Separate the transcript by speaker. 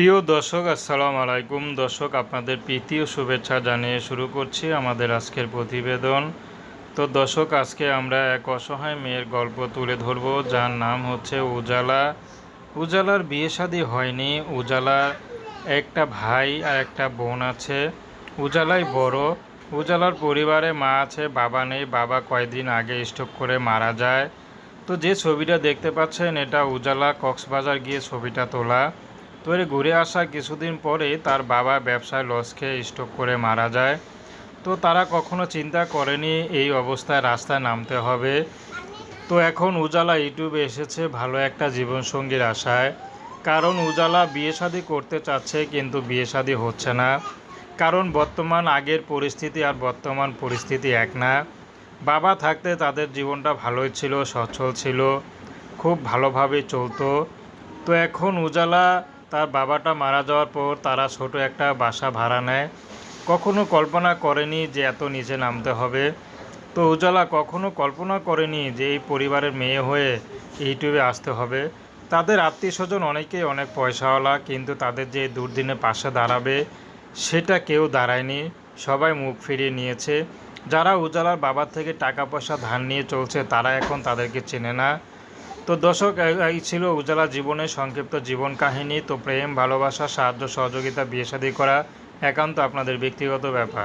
Speaker 1: প্রিয় দর্শক, আসসালামু আলাইকুম। দর্শক, আপনাদের প্রীতি ও শুভেচ্ছা জানিয়ে শুরু করছি আমাদের আজকের প্রতিবেদন। তো দর্শক, আজকে আমরা এক অসহায় মেয়ের গল্প তুলে ধরব, যার নাম হচ্ছে উজালা। উজালার বিয়ে শাদী হয়নি। উজালার একটা ভাই আর একটা বোন আছে। উজালাই বড়। উজালার পরিবারে মা আছে, বাবা নেই। বাবা কয়েকদিন আগে স্ট্রোক করে মারা যায়। তো যে ছবিটা দেখতে পাচ্ছেন, এটা উজালা কক্সবাজার গিয়ে ছবিটা তোলা। তো এর ঘুরে আসা কিছুদিন পরে তার বাবা ব্যবসায় লস খেয়ে স্ট্রোক করে মারা যায়। তো তারা কখনো চিন্তা করেনি এই অবস্থায় রাস্তায় নামতে হবে। তো এখন উজালা ইউটিউবে এসেছে ভালো একটা জীবনসঙ্গীর আশায়। কারণ উজালা বিয়ে শাদী করতে চাচ্ছে কিন্তু বিয়ে শাদী হচ্ছে না। কারণ বর্তমান আগের পরিস্থিতি আর বর্তমান পরিস্থিতি এক না। বাবা থাকতে তাদের জীবনটা ভালোই ছিল, সচ্ছল ছিল, খুব ভালোভাবে চলতো। তো এখন উজালা তার বাবাটা মারা যাওয়ার পর তারা ছোট একটা বাসা ভাড়া নেয়। কখনো কল্পনা করেনি যে এত নিচে নামতে হবে। তো উজালা কখনো কল্পনা করেনি যে এই পরিবারের মেয়ে হয়ে ইউটিউবে আসতে হবে। তাদের আত্মীয় স্বজন অনেকেই অনেক পয়সাওয়ালা, কিন্তু তাদের যে দুর্দিনে পাশে দাঁড়াবে, সেটা কেউ দাঁড়ায়নি। সবাই মুখ ফিরিয়ে নিয়েছে। যারা উজালার বাবার থেকে টাকা পয়সা ধার নিয়ে চলছে, তারা এখন তাদেরকে চেনে না। তো দর্শক এই- ছিল উজালা জীবনের সংক্ষিপ্ত জীবন কাহিনী। তো প্রেম, ভালোবাসা, সাহায্য, সহযোগিতা, বিয়ে শাদী করা একান্ত আপনাদের ব্যক্তিগত ব্যাপার।